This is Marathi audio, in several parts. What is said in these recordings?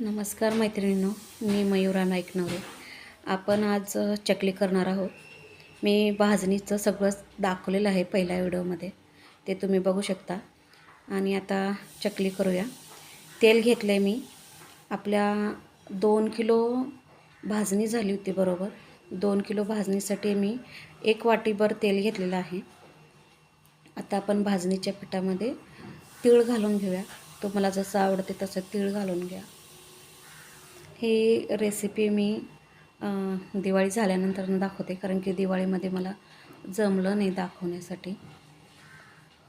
नमस्कार मैत्रिणींनो मी मयुरा नाईकनवरे. आपण आज चकली करणार आहोत. मी भाजणीचं सगळंच दाखवलेलं आहे पहिल्या व्हिडिओमध्ये. ते तुम्ही बघू शकता. आणि आता चकली करूया. तेल घेतलं आहे मी. आपल्या दोन किलो भाजणी झाली होती बरोबर. दोन किलो भाजणीसाठी मी एक वाटीभर तेल घेतलेलं आहे. आता आपण भाजणीच्या पिठामध्ये तीळ घालून घेऊया. तुम्हाला जसं आवडते तसं तीळ घालून घ्या. ही रेसिपी मी दिवाळी झाल्यानंतर दाखवते कारण की दिवाळीमध्ये मला जमलं नाही दाखवण्यासाठी.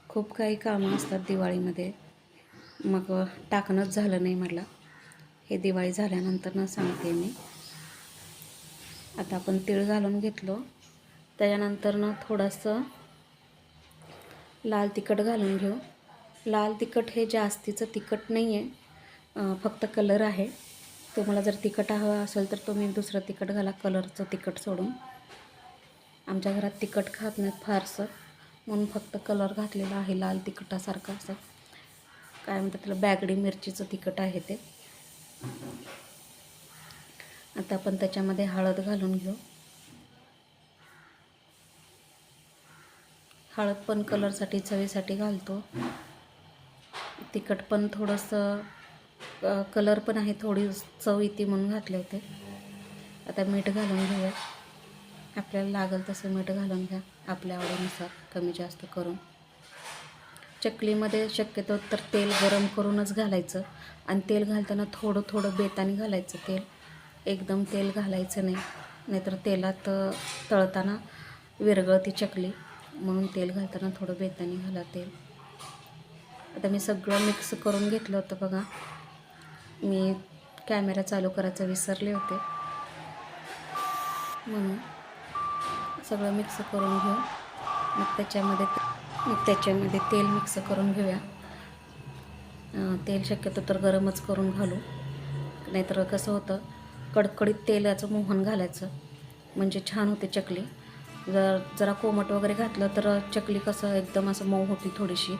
खूप काही कामं असतात दिवाळीमध्ये. मग टाकणंच झालं नाही मला हे दिवाळी झाल्यानंतर सांगते मी. आता आपण तीळ घालून घेतलो. त्याच्यानंतर ना थोडंसं लाल तिखट घालून घेऊ. लाल तिखट हे जास्तीचं तिखट नाही आहे फक्त कलर आहे. तुम्हाला जर तिखट हवं असेल तर तुम्ही दुसरं तिखट घाला कलरचं तिखट सोडून. आमच्या घरात तिखट खात नाहीत फारसं. म्हणून फक्त कलर घातलेला आहे लाल तिखटासारखं असं. काय म्हणतात त्याला बॅगडी मिरचीचं तिखट आहे ते. आता आपण त्याच्यामध्ये हळद घालून घेऊ. हळद पण कलरसाठी चवीसाठी घालतो. तिखट पण थोडंसं कलर पण आहे थोडी चव येते म्हणून घातले होते. आता मीठ घालून घेऊया. आपल्याला लागेल तसं मीठ घालून घ्या आपल्या आवडीनुसार कमी जास्त करून. चकलीमध्ये शक्यतो तर तेल गरम करूनच घालायचं. आणि तेल घालताना थोडं थोडं बेताने घालायचं तेल. एकदम तेल घालायचं नाही. नाहीतर तेलात तळताना विरगळती चकली. म्हणून तेल घालताना थोडं बेताने घाला तेल. आता मी सगळं मिक्स करून घेतलं होतं बघा. मी कॅमेरा चालू करायचं विसरले होते. म्हणून सगळं मिक्स करून घेऊ. मग त्याच्यामध्ये मग त्याच्यामध्ये तेल मिक्स करून घेऊया. तेल शक्यतो तर गरमच करून घालू. नाहीतर कसं होतं कडकडीत तेलाचं मोहन घालायचं. म्हणजे छान होते चकली. जर जरा कोमट वगैरे घातलं तर चकली कसं एकदम असं मऊ होती थोडीशी.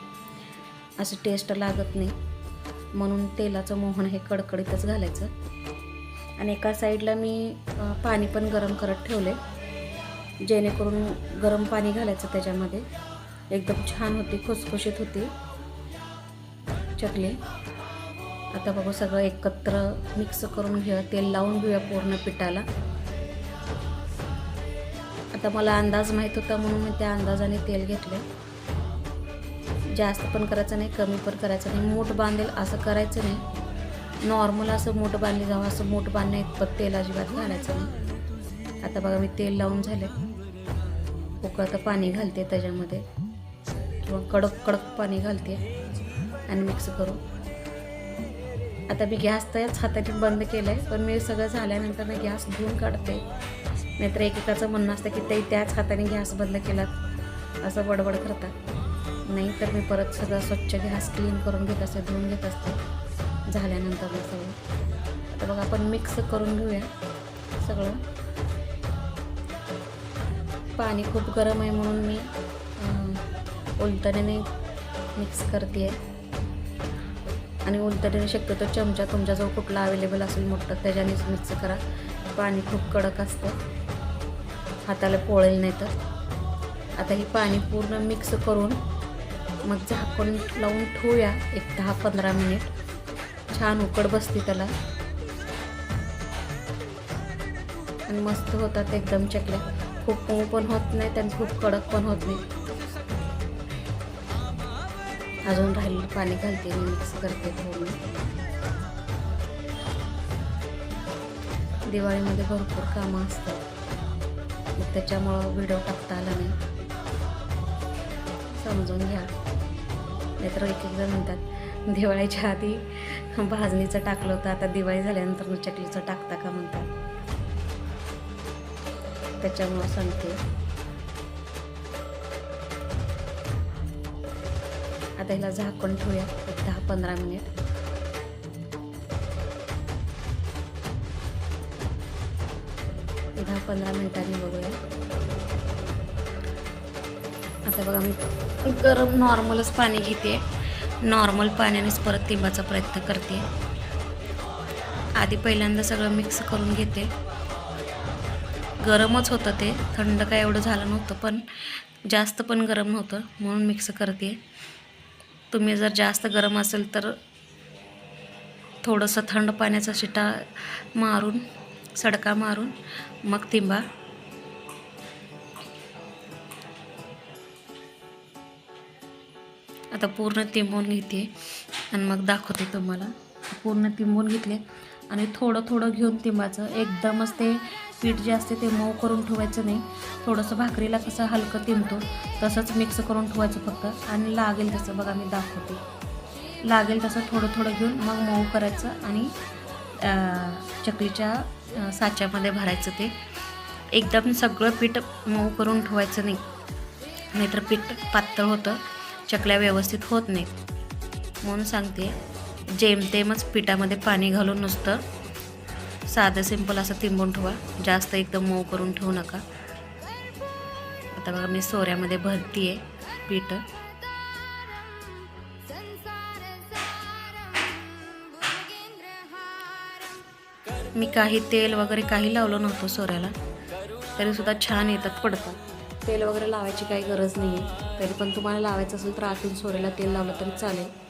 अशी टेस्ट लागत नाही. म्हणून तेलाचं मोहन हे कडकडीतच घालायचं. आणि एका साईडला मी पाणी पण गरम करत ठेवले. जेणेकरून गरम पाणी घालायचं त्याच्यामध्ये. एकदम छान होती खुसखुशीत होती. चकली. आता बघू सगळं एकत्र मिक्स करून घेऊया तेल लावून घेऊया पूर्ण पिठाला. आता मला अंदाज माहीत होता म्हणून मी त्या अंदाजाने तेल घेतलं जास्त पण करायचं नाही कमी पण करायचं नाही. मूठ बांधेल असं करायचं नाही. नॉर्मल असं मूठ बांधले जावं असं मूठ बांधण्या इतपत तेल अजिबात घालायचं नाही. आता बघा मी तेल लावून झाले. उकळतं पाणी घालते त्याच्यामध्ये. किंवा कडक कडक पाणी घालते आणि मिक्स करू आता मी गॅस त्याच हाताने बंद केलं आहे पण मी सगळं झाल्यानंतर ना गॅस धुवून काढते. नाहीतर एकेकाचं म्हणणं असतं की ते त्याच हाताने गॅस बंद केला असं बडबड करतात. नाही तर मी परत सगळं स्वच्छ घास क्लीन करून घेत असते धुवून घेत असते. झाल्यानंतर सगळं. आता बघा आपण मिक्स करून घेऊया सगळं. पाणी खूप गरम आहे म्हणून मी उलटण्याने मिक्स करते आणि उलटण्याने शक्यतो चमचा तुमच्याजवळ कुठला अवेलेबल असेल मोठं त्याच्यानेच मिक्स करा. पाणी खूप कडक असतं. हाताला पोळेल नाही तर. आता ही पाणी पूर्ण मिक्स करून मग झाकण लावून ठेवूया एक दहा पंधरा मिनिट. छान उकड बसते त्याला. आणि मस्त होतात एकदम चकल्या. खूप मऊ पण होत नाहीत आणि खूप कडक पण होत नाही. अजून राहिलेलं पाणी घालते मी मिक्स करते थोडं. दिवाळीमध्ये भरपूर कामं असतात. त्याच्यामुळं व्हिडिओ टाकता आला नाही. समजून घ्या. नाहीतर एक एक जण म्हणतात दिवाळीच्या आधी भाजणीचं टाकलं होतं आता दिवाळी झाल्यानंतर चकलीचं टाकता का? म्हणतात. त्याच्यामुळं सांगते. आता ह्याला झाकण ठेवूया एक दहा पंधरा मिनिट. दहा पंधरा मिनिटांनी बघूया. आता बघा मी गरम नॉर्मलच पाणी घेते. नॉर्मल पाण्यानेच परत तिंबाचा प्रयत्न करते. आधी पहिल्यांदा सगळं मिक्स करून घेते. गरमच होतं ते. थंड काय एवढं झालं नव्हतं पण जास्त पण गरम नव्हतं म्हणून मिक्स करते. तुम्ही जर जास्त गरम असेल तर थोडंसं थंड पाण्याचा शिटा मारून सडका मारून मग तिंबा आता पूर्ण तिंबून घेते. आणि मग दाखवते तुम्हाला. पूर्ण तिंबून घेतले. आणि थोडं थोडं घेऊन तिंबाचं एकदमच ते पीठ जे असते ते मऊ करून ठेवायचं नाही. थोडंसं भाकरीला कसं हलकं तिंबतो तसंच मिक्स करून ठेवायचं फक्त. आणि लागेल तसं बघा मी दाखवते. लागेल तसं थोडं थोडं घेऊन मग मऊ करायचं आणि चकलीच्या साच्यामध्ये भरायचं ते. एकदम सगळं पीठ मऊ करून ठेवायचं नाही. नाहीतर पीठ पातळ होतं. चकल्या व्यवस्थित होत नाहीत. म्हणून सांगते जेमतेमच पिठामध्ये पाणी घालून नुसतं साधं सिंपल असं तिंबून ठेवा. जास्त एकदम मऊ करून ठेवू नका. आता बघा मी सोऱ्यामध्ये भरती आहे पीठ. मी काही तेल वगैरे काही लावलं नव्हतं सोऱ्याला. तरीसुद्धा छान येतात पडतात. तेल वगैरे लावायची काही गरज नाही आहे तरी पण तुम्हाला लावायचं असेल तर आतून सोऱ्याला तेल लावलं तरी चालेल.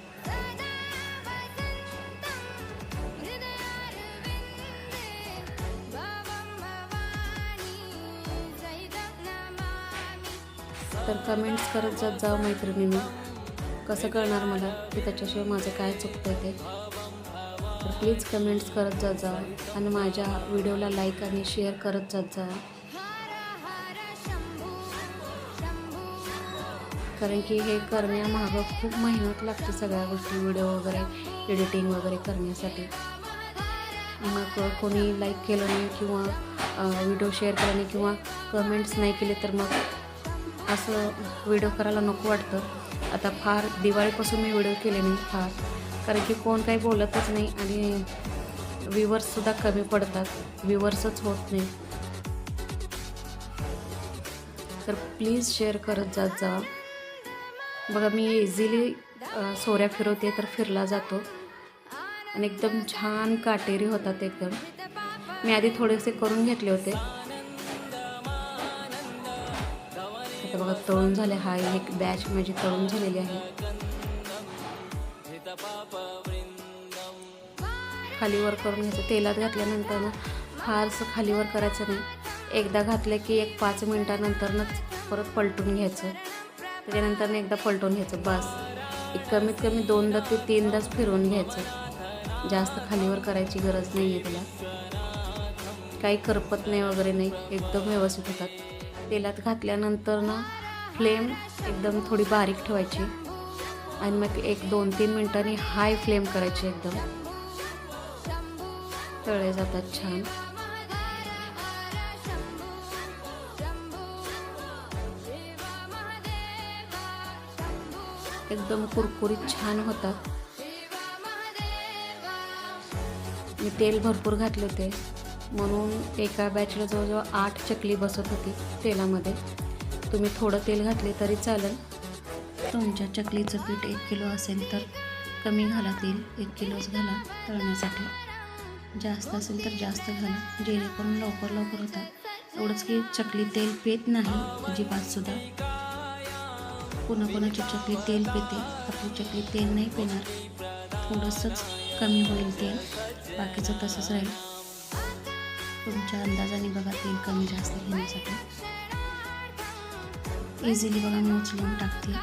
तर कमेंट्स करत जात जाऊ मैत्रिणींनी. कसं कळणार मला की त्याच्याशिवाय माझं काय चुकतं ते? तर प्लीज कमेंट्स करत जात जा. आणि माझ्या व्हिडिओला लाईक आणि शेअर करत जात जा. कारण की हे करण्यामागं खूप मेहनत लागते सगळ्या गोष्टी व्हिडिओ वगैरे एडिटिंग वगैरे करण्यासाठी. मग कोणी लाईक केलं नाही किंवा व्हिडिओ शेअर केला नाही किंवा कमेंट्स नाही केले तर मग असं व्हिडिओ करायला नको वाटतं. आता फार दिवाळीपासून मी व्हिडिओ केले नाही फार. कारण की कोण काही बोलतच नाही आणि व्ह्युअर्ससुद्धा कमी पडतात. व्ह्युअर्सच होत नाही. तर प्लीज शेअर करत जात जा. बघा मी इझिली सोऱ्या फिरवते तर फिरला जातो. आणि एकदम छान काटेरी होतात एकदम. मी आधी थोडेसे करून घेतले होते. आता बघा तळून झाले. हा एक बॅच माझी तळून झालेली आहे. खालीवर करून घ्यायचं. तेलात घातल्यानंतर ना फारसं खालीवर करायचं नाही. एकदा घातलं की एक पाच मिनटानंतरनंच परत पलटून घ्यायचं. त्याच्यानंतर एकदा पलटून घ्यायचं बस. एक कमीत कमी दोनदा ते तीनदाच फिरवून घ्यायचं. जास्त खालीवर करायची गरज नाही आहे त्याला. काही करपत नाही वगैरे नाही एकदम व्यवस्थित होतात. तेलात घातल्यानंतर ना फ्लेम एकदम थोडी बारीक ठेवायची. आणि मग एक दोन तीन मिनटांनी हाय फ्लेम करायची एकदम. तळे जातात छान. एकदम कुरकुरीत छान होतात. मी तेल भरपूर घातले होते. म्हणून एका बॅचला जवळजवळ आठ चकली बसत होती तेलामध्ये. तुम्ही थोडं तेल घातले तरी चालेल. तुमच्या चकलीचं पीठ एक किलो असेल तर कमी घाला तेल. एक किलोच घाला तळण्यासाठी. जास्त असेल तर जास्त घाला. जेणेकरून लवकर लवकर होतात. एवढंच की चकली तेल पेत नाही. अजिबातसुद्धा कोणाकोणाची चकली तेल पिते. आपली चकली तेल नाही पिणार. थोडंसंच कमी होईल तेल. बाकीचं तसंच राहील. तुमच्या अंदाजाने बघा तेल कमी जास्त घेण्यासाठी. इझिली बघा मी उचलून टाकते.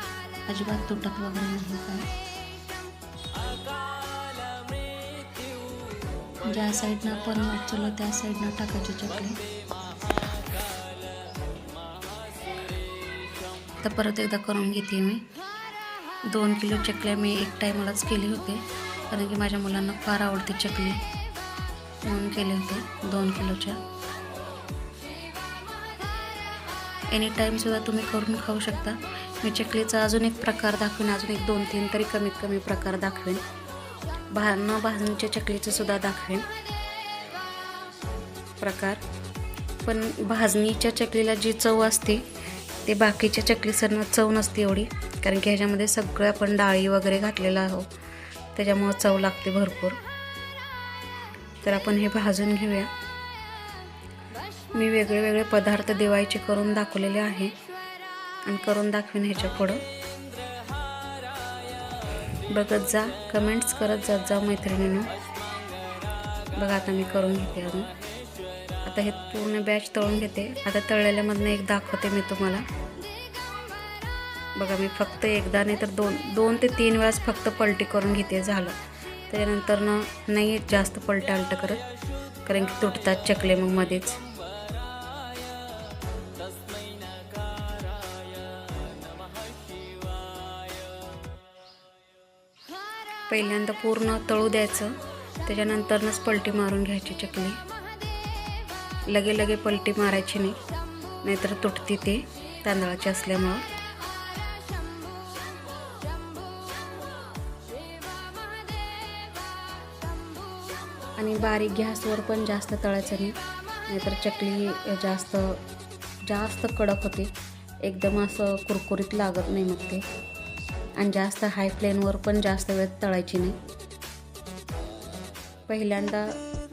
अजिबात तुटत वगैरे नाही काय. ज्या साईडनं आपण उचललं त्या साईडनं टाकायची चकली. तर परत एकदा करून घेते मी. दोन किलो चकल्या मी एक टायमालाच केली होते. कारण की माझ्या मुलांना फार आवडते चकली. म्हणून केले होते दोन किलोच्या. एनी टाईमसुद्धा तुम्ही करून खाऊ शकता. मी चकलीचा अजून एक प्रकार दाखवेन. अजून एक दोन तीन तरी कमीत कमी प्रकार दाखवेन. भा न भाजणीच्या चकलीचं सुद्धा दाखवेन. प्रकार. पण भाजणीच्या चकलीला जी चव असते ते बाकीच्या चकलीसरनं चव नसते एवढी. कारण की ह्याच्यामध्ये सगळं आपण डाळी वगैरे घातलेलं आहो. त्याच्यामुळं चव लागते भरपूर. तर आपण हे भाजून घेऊया. मी वेगळे वेगळे पदार्थ दिवाळीचे करून दाखवलेले आहे. आणि करून दाखवेन ह्याच्या पुढं. बघत जा कमेंट्स करत जात जा मैत्रिणीनं. बघा आता मी करून घेते अजून. आता हे पूर्ण बॅच तळून घेते. आता तळलेल्यामधनं एक दाखवते मी तुम्हाला. बघा मी फक्त एकदा नाही तर दोन दोन ते तीन वेळास फक्त पलटी करून घेते झालं. त्याच्यानंतर ना नाही जास्त पलटा आलटं करत कारण की तुटतात चकले मग मध्येच. पहिल्यांदा पूर्ण तळू द्यायचं. त्याच्यानंतरनंच पलटी मारून घ्यायची चकली. लगे लगे पलटी मारायची नाही. नाहीतर तुटते ते तांदळाची असल्यामुळं. आणि बारीक गॅसवर पण जास्त तळायचं नाही. नाहीतर चकली जास्त जास्त कडक होते. एकदम असं कुरकुरीत लागत नाही मग ते. आणि जास्त हाय फ्लेमवर पण जास्त वेळ तळायची नाही. पहिल्यांदा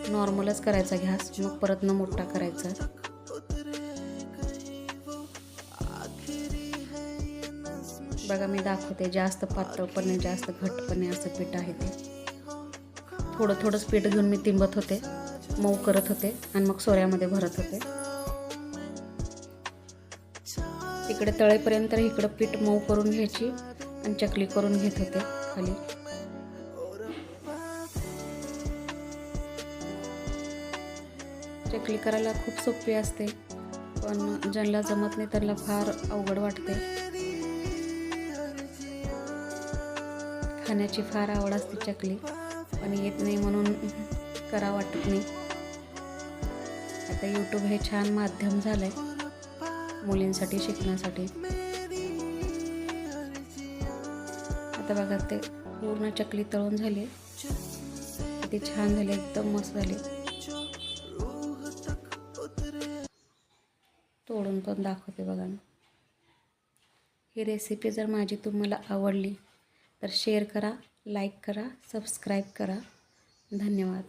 नॉर्मलच करायचा गॅस मग परत न मोठा करायचा. बघा मी दाखवते जास्त पातळपणे जास्त घटपणे असं पीठ आहे ते. थोडं थोडंच पीठ घेऊन मी तिंबत होते मऊ करत होते आणि मग सोऱ्यामध्ये भरत होते. तिकडे तळेपर्यंत इकडं पीठ मऊ करून घ्यायची आणि चकली करून घेत होते खाली. चकली करायला खूप सोपी असते पण ज्यांना जमत नाही त्यांना फार अवघड वाटते. खाण्याची फार आवड असते चकली पण येत नाही म्हणून करा वाटत नाही. आता यूट्यूब हे छान माध्यम झालं आहे मुलींसाठी शिकण्यासाठी. आता बघा ते पूर्ण चकली तळून झाली. किती छान झाली एकदम मस्त झाली. पण दाखवते बघा मी ही रेसिपी जर माझी तुम्हाला आवडली तर शेअर करा लाईक करा सबस्क्राईब करा. धन्यवाद.